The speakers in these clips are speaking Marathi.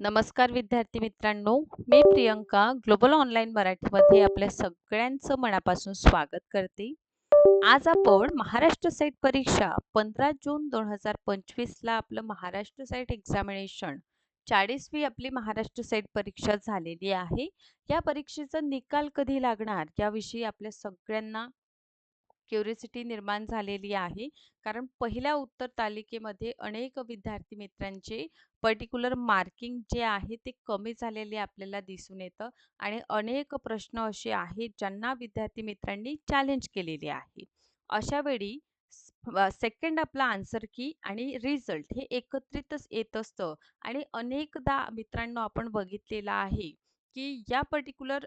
नमस्कार विद्यार्थी मित्रांनो मी प्रियंका ग्लोबल ऑनलाईन मराठीमध्ये आपल्या सगळ्यांचं मनापासून स्वागत करते. आज आपण महाराष्ट्र साईट परीक्षा पंधरा जून दोन हजार पंचवीसला आपलं महाराष्ट्र साईट एक्झामिनेशन चाळीसवी आपली महाराष्ट्र साईट परीक्षा झालेली आहे. या परीक्षेचा निकाल कधी लागणार याविषयी आपल्या सगळ्यांना क्युरिसिटी निर्माण झालेली आहे. कारण पहिल्या उत्तर तालिकेमध्ये अनेक विद्यार्थी मित्रांचे पर्टिक्युलर मार्किंग जे आहे ते कमी झालेले आपल्याला दिसून येतं आणि अनेक प्रश्न असे आहेत ज्यांना विद्यार्थी मित्रांनी चॅलेंज केलेले आहे. अशा वेळी सेकंड आपला आन्सर की आणि रिझल्ट हे एकत्रितच येत असतं आणि अनेकदा मित्रांनो आपण बघितलेलं आहे की या पर्टिक्युलर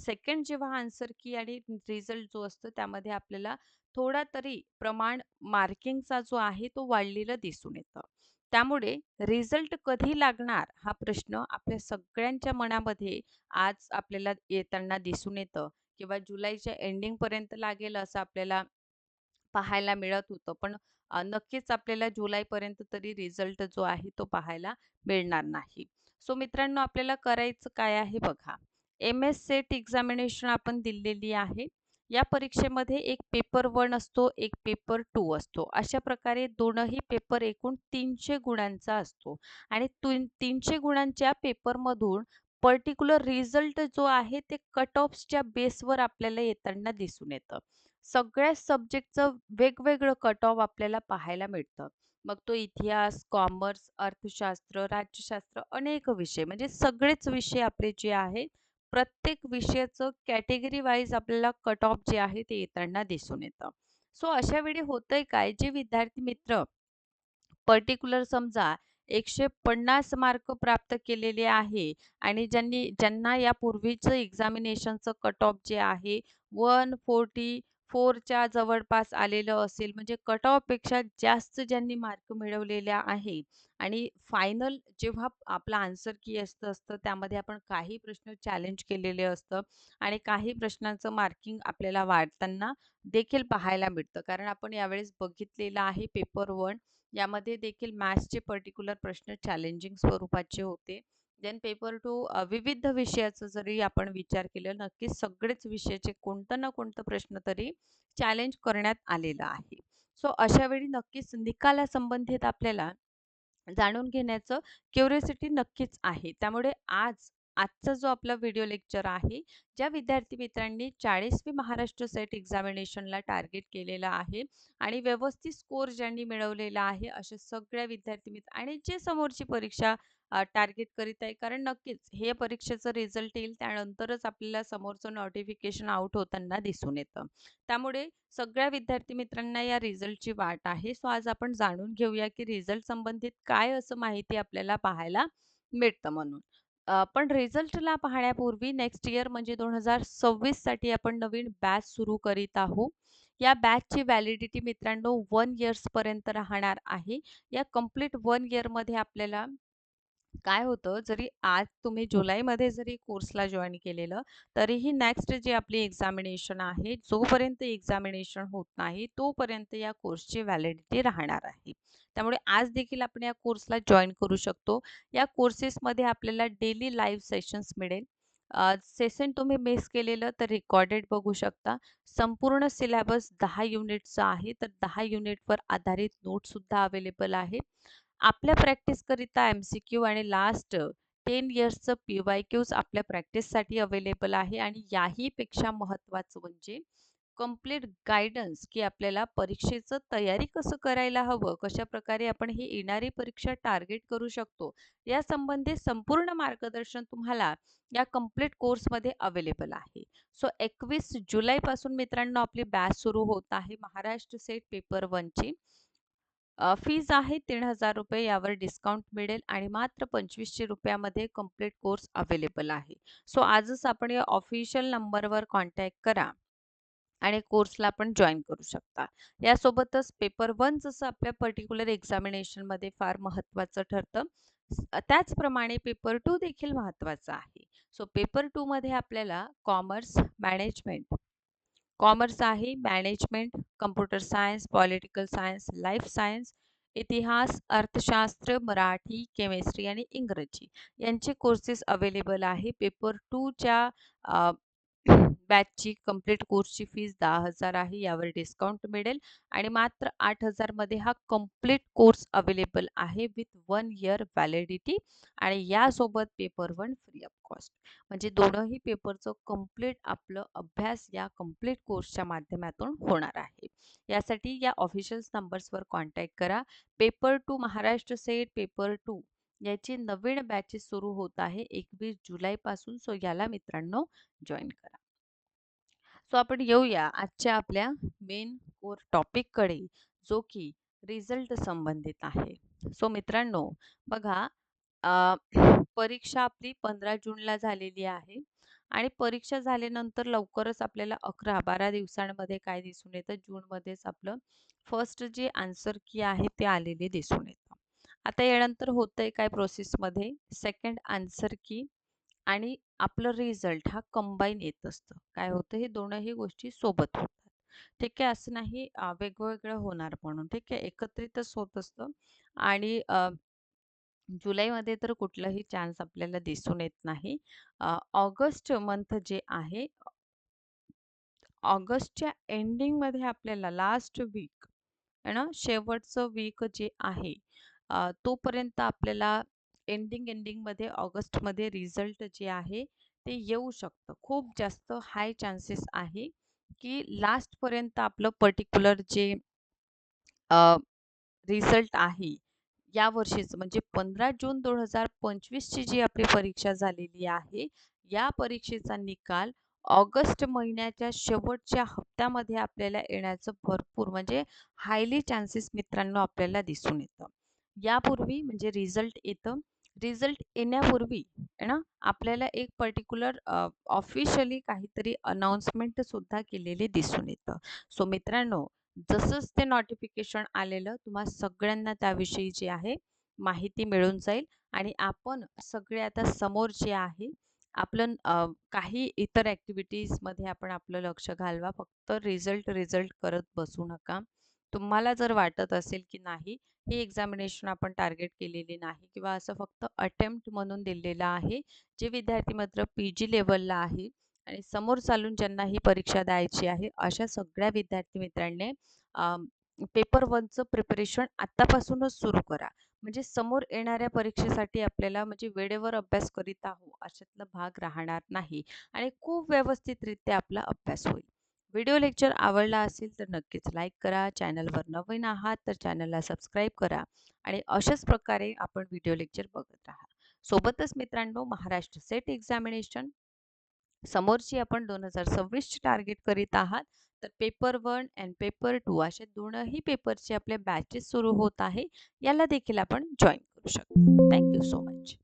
सेकंड जेव्हा आन्सर की आणि रिझल्ट जो असतो त्यामध्ये आपल्याला थोडा तरी प्रमाण मार्किंगचा जो आहे तो वाढलेला दिसून येतं. त्यामुळे रिझल्ट कधी लागणार हा प्रश्न आपल्या सगळ्यांच्या मनामध्ये आज आपल्याला येताना दिसून येतं किंवा जुलैच्या एंडिंग पर्यंत लागेल असं आपल्याला पाहायला मिळत होतं. पण नक्कीच आपल्याला जुलैपर्यंत तरी रिझल्ट जो आहे तो पाहायला मिळणार नाही. सो मित्रांनो आपल्याला करायचं काय आहे बघा. एम एस सेट एक्झामिनेशन आपण दिलेली आहे. या परीक्षेमध्ये एक पेपर वन असतो एक पेपर टू असतो. अशा प्रकारे दोनही पेपर एकूण तीनशे गुणांचा असतो. आणि तीनशे गुणांच्या पेपरमधून पर्टिक्युलर रिझल्ट जो आहे ते कट ऑफ्सच्या बेसवर आपल्याला येताना दिसून येतं. सगळ्या सब्जेक्टचं वेगवेगळं कट ऑफ आपल्याला पाहायला मिळतं. मग तो इतिहास कॉमर्स अर्थशास्त्र राज्यशास्त्र अनेक विषय म्हणजे सगळेच विषय आपले जे आहेत प्रत्येक विषयाचं कॅटेगरी वाईज आपल्याला कट ऑफ जे आहे ते येताना दिसून येतं. सो अशा वेळी होतंय काय? जे विद्यार्थी मित्र पर्टिक्युलर समजा एकशे पन्नास मार्क प्राप्त केलेले आहे आणि ज्यांनी ज्यांना यापूर्वीचं एक्झामिनेशनचं कट ऑफ जे आहे वन फोर्टी फोरच्या जवळपास आलेलं असेल म्हणजे कट ऑफपेक्षा जास्त ज्यांनी मार्क मिळवलेल्या आहे. आणि फायनल जेव्हा आपला आन्सर की असतं असतं त्यामध्ये आपण काही प्रश्न चॅलेंज केलेले असतं. आणि काही प्रश्नांचं मार्किंग आपल्याला वाढताना देखील पाहायला मिळतं. कारण आपण यावेळेस बघितलेलं आहे पेपर वन यामध्ये देखील मॅथ्सचे पर्टिक्युलर प्रश्न चॅलेंजिंग स्वरूपाचे होते. देन पेपर टू विविध विषयाचं जरी आपण विचार केला नक्कीच सगळेच विषयाचे कोणतं ना कोणतं प्रश्न तरी चॅलेंज करण्यात आलेलं आहे. सो अशा वेळी नक्कीच निकाला संबंधित आपल्याला जाणून घेण्याचं क्युरियोसिटी नक्कीच आहे. त्यामुळे आज आजचा जो आपला व्हिडिओ लेक्चर आहे ज्या विद्यार्थी मित्रांनी चाळीसवी महाराष्ट्र सेट एक्झामिनेशनला टार्गेट केलेला आहे आणि व्यवस्थित स्कोर ज्यांनी मिळवलेला आहे अशा सगळ्या विद्यार्थी मित्र आणि जे समोरची परीक्षा टार्गेट करीत आहे. कारण नक्कीच हे परीक्षेचं रिझल्ट येईल त्यानंतरच आपल्याला समोरचं नोटिफिकेशन आउट होताना दिसून येतं. त्यामुळे सगळ्या विद्यार्थी मित्रांना या रिझल्टची वाट आहे. सो आज आपण जाणून घेऊया की रिझल्ट संबंधित काय असं माहिती आपल्याला पाहायला मिळतं म्हणून. पण रिझल्टला पाहण्यापूर्वी नेक्स्ट इयर म्हणजे दोन हजार सव्वीससाठी आपण नवीन बॅच सुरू करीत आहोत. या बॅचची व्हॅलिडिटी मित्रांनो वन इयर्स पर्यंत राहणार आहे. या कंप्लीट वन इयरमध्ये आपल्याला काय होतं जरी आज तुम्ही जुलैमध्ये जरी कोर्सला जॉईन केलेलं तरीही नेक्स्ट जे आपली एक्झामिनेशन आहे जोपर्यंत एक्झामिनेशन होत नाही तोपर्यंत या कोर्सची व्हॅलिडिटी राहणार आहे. त्यामुळे आज देखील आपण या कोर्सला जॉईन करू शकतो. या कोर्सेसमध्ये आपल्याला डेली लाईव्ह सेशन्स मिळेल. सेशन तुम्ही मिस केलेलं तर रेकॉर्डेड बघू शकता. संपूर्ण सिलेबस दहा युनिटचा आहे तर दहा युनिटवर आधारित नोटसुद्धा अवेलेबल आहे. आपल्या प्रॅक्टिसकरिता एम सी क्यू आणि लास्ट टेन इयर्सचं पी वाय क्यूज आपल्या प्रॅक्टिससाठी अवेलेबल आहे आणि याहीपेक्षा महत्त्वाचं म्हणजे कंप्लीट गायडन्स की आपल्याला परीक्षेचं तयारी कसं करायला हवं कशा प्रकारे आपण ही येणारी परीक्षा टार्गेट करू शकतो या संबंधी संपूर्ण मार्गदर्शन तुम्हाला या कंप्लीट कोर्समध्ये अवेलेबल आहे. सो एकवीस जुलैपासून मित्रांनो आपली बॅच सुरू होत आहे महाराष्ट्र सेट पेपर वनची. फीज आहे तीन हजार रुपये यावर डिस्काउंट मिळेल आणि मात्र पंचवीसशे रुपयामध्ये कंप्लीट कोर्स अवेलेबल आहे. सो आजच आपण या ऑफिशियल नंबरवर कॉन्टॅक्ट करा आणि कोर्सला आपण जॉईन करू शकता. यासोबतच पेपर वन जसं आपल्या पर्टिक्युलर एक्झामिनेशनमध्ये फार महत्त्वाचं ठरतं त्याचप्रमाणे पेपर टू देखील महत्त्वाचा आहे. सो पेपर टूमध्ये आपल्याला कॉमर्स मॅनेजमेंट कॉमर्स आहे management computer science political science life science इतिहास, अर्थशास्त्र, मराठी, केमिस्ट्री आणि इंग्रजी यांचे कोर्सेस अवेलेबल आहे. पेपर टूच्या बॅचची कंप्लीट कोर्सची फीस 10,000 आहे. यावर डिस्काउंट मिळेल आणि मात्र आठ हजारमध्ये हा कंप्लीट कोर्स अवेलेबल आहे विथ वन इयर व्हॅलिडिटी आणि यासोबत paper one free of cost. म्हणजे दोनही पेपरचं कंप्लीट आपलं अभ्यास या कंप्लीट कोर्सच्या माध्यमातून होणार आहे. यासाठी या ऑफिशियल्स नंबर्सवर कॉन्टॅक्ट करा. Paper two Maharashtra SET paper two याची नवीन बॅचेस सुरू होत आहे 21 जुलैपासून. सो याला मित्रांनो जॉईन करा. सो आपण येऊया आजच्या आपल्या मेन कोर टॉपिककडे जो की रिझल्ट संबंधित आहे. सो मित्रांनो बघा परीक्षा आपली 15 जूनला झालेली आहे आणि परीक्षा झाल्यानंतर लवकरच आपल्याला 11-12 दिवसांमध्ये काय दिसून येतं जूनमध्येच आपलं फर्स्ट जे आन्सर की आहे ते आलेले दिसून येतं. आता यानंतर होतंय काय प्रोसेसमध्ये सेकंड आन्सर की आणि आपलं रिझल्ट हा कंबाईन येत असतं. काय होतं हे दोनही गोष्टी सोबत होतात. ठीक आहे. असं नाही वेगवेगळं होणार म्हणून ठीक आहे. एकत्रितच होत असतं आणि अ, जुलैमध्ये तर कुठलाही चान्स आपल्याला दिसून येत नाही. अ, ऑगस्ट मंथ जे आहे ऑगस्टच्या एंडिंगमध्ये आपल्याला लास्ट वीक आहे ना, शेवटचं वीक जे आहे अ, तोपर्यंत आपल्याला एंडिंग एंडिंगमध्ये ऑगस्टमध्ये रिझल्ट जे आहे ते येऊ शकतं. खूप जास्त हाय चान्सेस आहे की लास्टपर्यंत आपलं पर्टिक्युलर जे रिझल्ट आहे या वर्षीचं म्हणजे 15 जून 2025 ची जी आपली परीक्षा झालेली आहे, या परीक्षेचा निकाल ऑगस्ट महिन्याच्या शेवटच्या हप्त्यामध्ये आपल्याला येण्याचं भरपूर म्हणजे हायली चान्सेस मित्रांनो आपल्याला दिसून येतं. यापूर्वी म्हणजे रिझल्ट येतं. रिझल्ट येण्यापूर्वी आहे ना, आपल्याला एक पर्टिक्युलर ऑफिशियली काहीतरी अनाउन्समेंट सुद्धा केलेली दिसून येतं. सो मित्रांनो, जसंच ते नोटिफिकेशन आलेलं तुम्हा सगळ्यांना त्याविषयी जे आहे माहिती मिळून जाईल आणि आपण सगळे आता समोर जे आहे आपलं काही इतर ॲक्टिव्हिटीजमध्ये आपण आपलं लक्ष घालवा. फक्त रिझल्ट, रिझल्ट करत बसू नका. तुम्हाला जर वाटत असेल की नाही ही एक्झामिनेशन आपण टार्गेट केलेली नाही किंवा असं फक्त अटेम्प्ट म्हणून दिलेलं आहे. जे विद्यार्थी मात्र पी-जी लेवलला आहे आणि समोर चालून ज्यांना ही परीक्षा द्यायची आहे, अशा सगळ्या विद्यार्थी मित्रांनी पेपर वनचं प्रिपरेशन आत्तापासूनच सुरू करा. म्हणजे समोर येणाऱ्या परीक्षेसाठी आपल्याला म्हणजे वेळेवर अभ्यास करीत आहो अशातला भाग राहणार नाही आणि खूप व्यवस्थितरित्या आपला अभ्यास होईल. व्हिडिओ लेक्चर आवडला असेल तर नक्कीच लाईक करा. चॅनलवर नवीन आहात तर चॅनलला सबस्क्राईब करा आणि अशाच प्रकारे आपण व्हिडिओ लेक्चर बघत राहा. सोबतच मित्रांनो महाराष्ट्र सेट एक्झामिनेशन समोरची आपण दोन हजार सव्वीसची टार्गेट करीत आहात. तर paper one and paper two अशा दोनही पेपरचे आपले बॅचेस सुरू होत आहे. याला देखील आपण जॉईन करू शकता. Thank so much.